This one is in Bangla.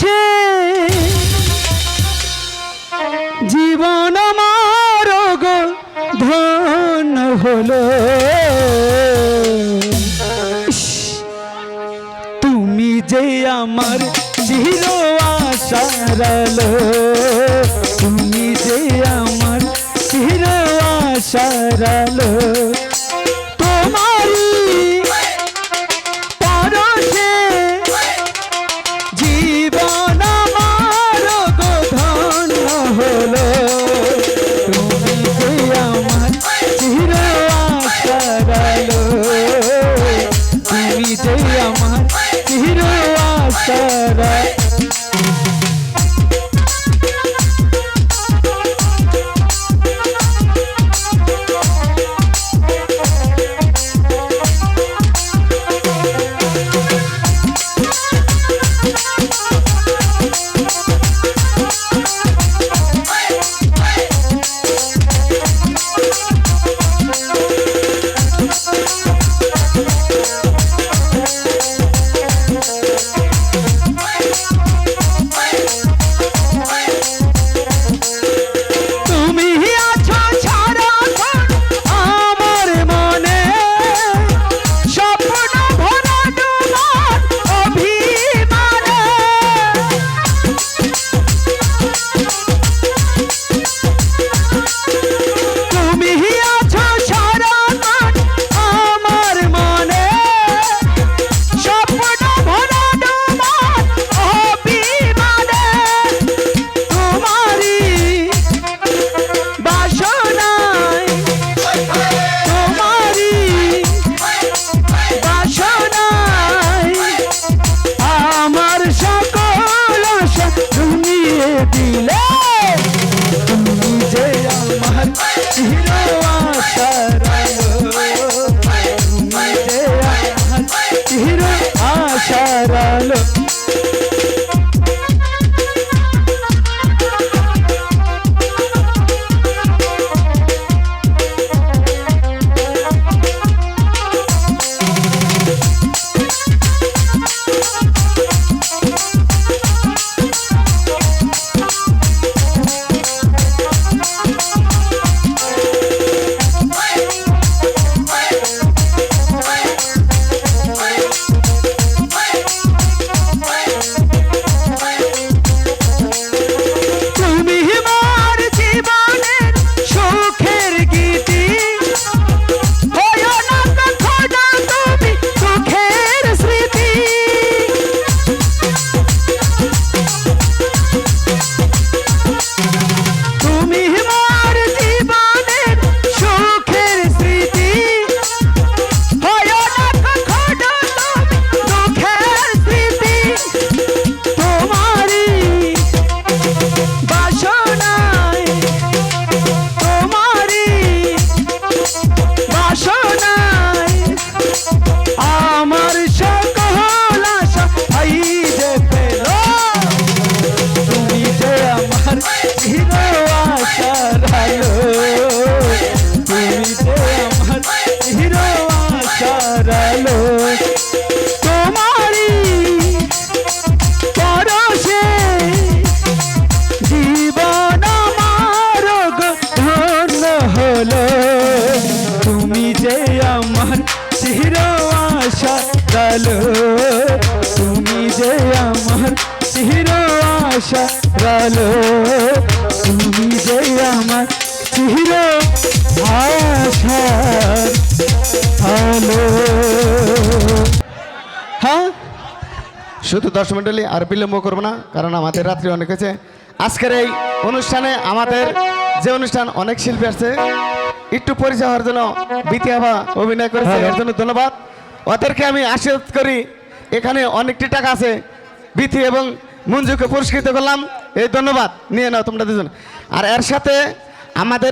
সে জীবন মারগ ধন হলো। তা গালো তুমি যে আমার চির আশা গালো তুমি যে আমার চির আলো হ্যাঁ? শুধু দশ মন্ডলী আর বিলম্ব করব না কারণ আমাদের রাত্রি অনেক হয়েছে। আজকের এই অনুষ্ঠানে আমাদের যে অনুষ্ঠান অনেক শিল্পী আসছে। একটু পরিচয় হওয়ার জন্য বিতি আভা অভিনয় করেছে। এর জন্য ধন্যবাদ। ওদেরকে আমি আশীর্বাদ করি, এখানে অনেকটি টাকা আছে, বিথি এবং মঞ্জুকে পুরস্কৃত করলাম। এই ধন্যবাদ, নিয়ে নাও তোমরা দুজন। আর এর সাথে আমাদের